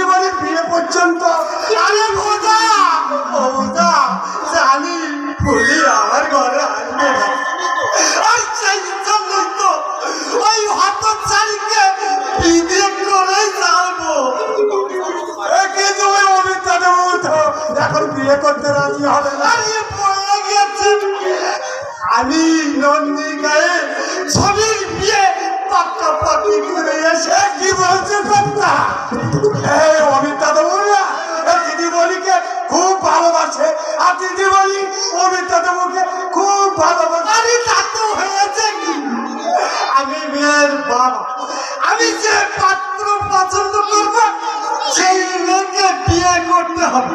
বাড়ির বিয়ে পর্যন্ত আরে বোঝা বোঝা জানি ফুলি আমার ঘরে আসবে না। আর সেই এখন বিয়ে করতে রাজি হবে না। পড়ে ছবির বিয়ে পাক্কা পাক্কি করে এসে কি বলছে কথা এই অমিতা দেবো না এই দিদি বলিকে খুব ভালোবাসে। আর দিদি বলি, অমিতা দেবকে খুব ভালোবাসে। আরে তা তো হয়েছে কি? আমি মেয়ের বাবা। আমি যে পাত্র পছন্দ করব, সেই মেয়েকে বিয়ে করতে হবে।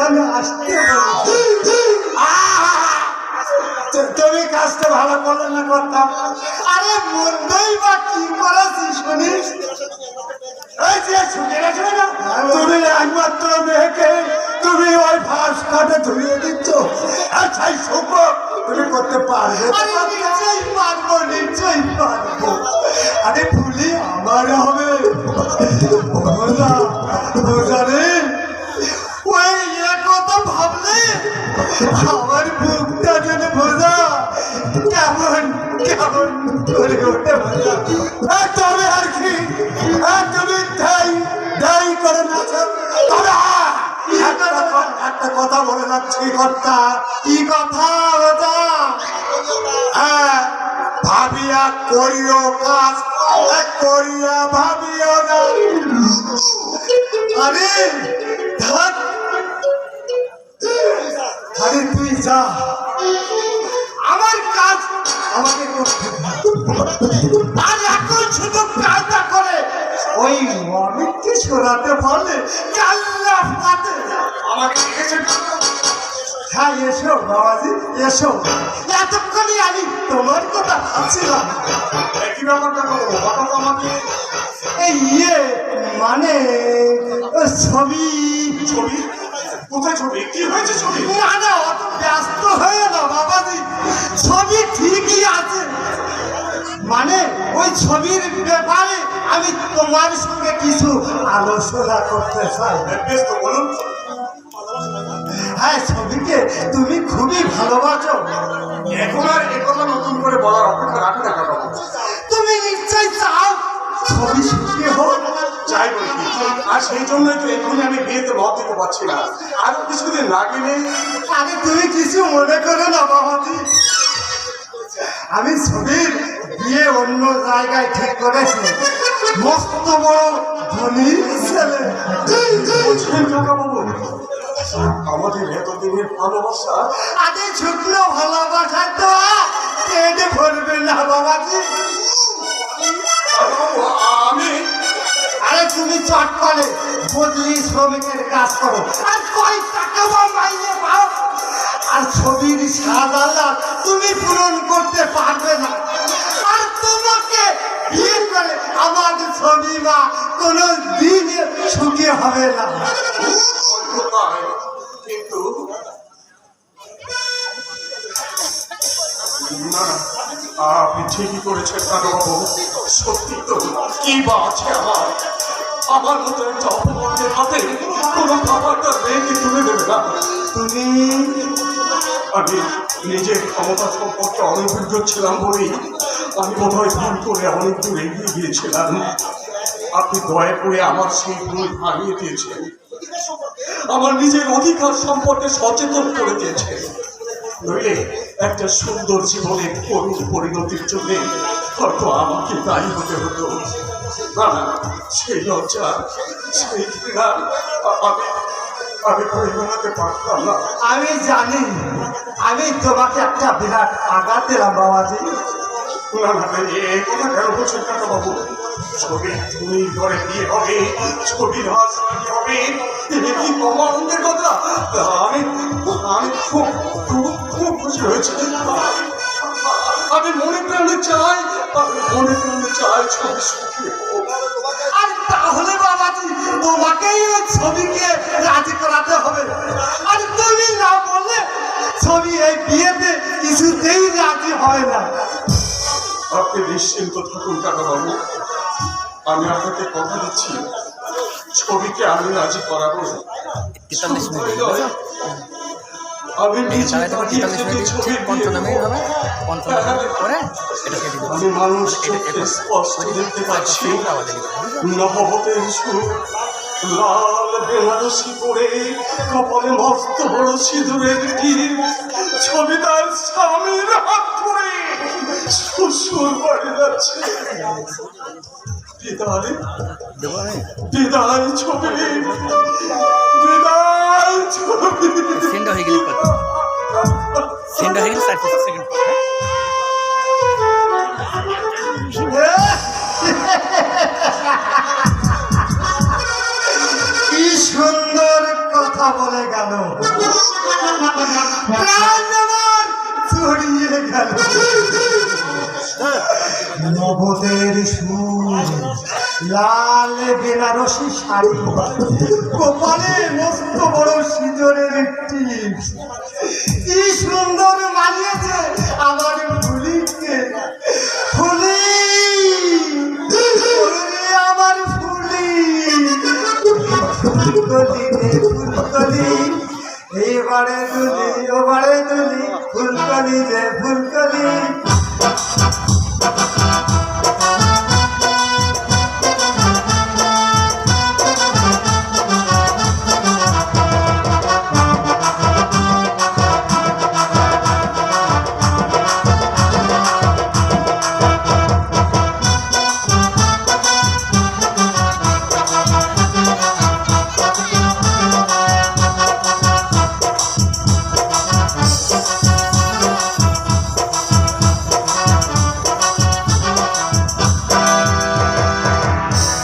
এখানে আসতে! তো- তুমি কাজটা ভালো করলে না করতাম? আরে মন্দই বা কি করেছি শুনিস? এই যে শুনে গেছো না? তুমি একমাত্র মেয়েকে তুমি ওই ফাঁস কাটে ধুয়ে দিচ্ছ। আচ্ছা শুভ তুমি করতে পারবে নিশ্চয়ই পারব নিশ্চয়ই পারব। আরে ভুলি আমার হবে। বোঝা বোঝা রে কথা ভাবলে আমার বুকটা যেন বোঝা কেমন কেমন করে ওঠে বোঝা তবে আর কি তুমি ধাই ধাই করে নাচো তবে হ্যাঁ, একটা কথা বলে যাচ্ছি কথা কি কথা বোঝা হ্যাঁ ভাবিয়া করিও কাজ করিয়া ভাবিও না। ধাত আরে তুই যা। আমার কাজ আমাকে আর এখন শুধু কাজটা করে। ওই অমিতকে সরাতে পারলে কাল্লা ফাটে আমাকে হ্যাঁ এসো বাবাজি, এসো। এতক্ষণই আমি তোমার কথা ভাবছিলাম। একই ব্যাপারটা করব হঠাৎ আমাকে এই ইয়ে মানে ছবি ছবি ছবি? কি হয়েছে ছবি? অত ব্যস্ত হয়ে ছবি ঠিকই আছে। মানে ওই ছবির ব্যাপারে আমি তোমার সঙ্গে কিছু আলোচনা করতে চাই। বলুন। হ্যাঁ ছবিকে তুমি খুবই ভালোবাসো। এখন আর একথা নতুন করে বলার অপেক্ষা রাখি না আর সেই জন্যই তো এখনই আমি বিয়েতে মত দিতে পারছি না। আর কিছুদিন না গেলে আরে তুমি কিছু মনে করো না বাবাজি আমি ছবির বিয়ে অন্য জায়গায় ঠিক করেছি। মস্ত বড় ভালোবাসা তো না আমি আরে তুমি চট করে বদলি শ্রমিকের কাজ করো। আর কয় টাকা বা মাইনে পাও? আর ছবির সাদালা তুমি পূরণ করতে পারবে না। আর তোমাকে বিয়ে করে আমার ছবি মা কোনো দিন সুখী হবে না। কিন্তু আপনি ঠিকই করেছেন সত্যি তো কি বা আছে আমার। আমার মতো একটা হাতে কোনো খাবারটা মেয়েকে তুলে দেবে না? তুমি, আমি নিজের ক্ষমতা সম্পর্কে অনভিজ্ঞ ছিলাম বলেই আমি বোধহয় ভুল করে অনেক দূর এগিয়ে গিয়েছিলাম। আপনি দয়া করে আমার সেই ভুল ভাঙিয়ে দিয়েছেন। আমার নিজের অধিকার সম্পর্কে সচেতন করে দিয়েছেন। নইলে একটা সুন্দর জীবনের করুণ পরিণতির জন্য হয়তো আমাকে দায়ী হতে হতো। না সেই লজ্জা সেই ঘৃণা আমি আমি বানাতে পারতাম না আমি জানি, আমি তোমাকে একটা বিরাট আঘাত দিলাম, বাবাজি। না কেন বলছেন কাকা বাবু ছবি ঘরে বিয়ে হবে ছবির হবে এ কি কমানন্দের কথা আমি আমি খুব খুব খুব খুশি হয়েছি। আমি মনে প্রাণে চাই আমি মনে প্রাণে চাই ছবি সুখী আর তাহলে বাবাজি তোমাকেই ওই ছবিকে রাজি করাতে হবে। আর তুমি না বললে ছবি এই বিয়েতে কিছুতেই রাজি হয় না। আপনি নিশ্চিন্ত থাকুন কাকা বাবু আমি আপনাকে কথা দিচ্ছি। ছবিকে আমি রাজি করাবো আমি তেতাল্লিশ মিনিট পঞ্চান্ন মিনিট হবে। পঞ্চান্ন মিনিট পরে এটাকে দিব। লাল বেনারসি পরে কপালে মস্ত বড় সিঁদুরের তীর ছবি তার স্বামীর হাত ধরে শ্বশুর বাড়ি যাচ্ছে। বিদায় দেবো বিদায় ছবি বিদায় ছবি সেন্ডা হয়ে গেলে সেন্ডা হয়ে গেলে ষাট পঁচিশ সেকেন্ড? কি সুন্দর কথা নবদের সুর। লাল বেনারসি শাড়ি। কপালে মস্ত বড় সিঁদুরের টিপ কি সুন্দর মানিয়েছে আমার ফুলিকে। ফুলি আমার ফুলি। ফুলকলি ফুলকলি এবারে দুলি, ওবারে দুলি ফুলকলি রে ফুলকলি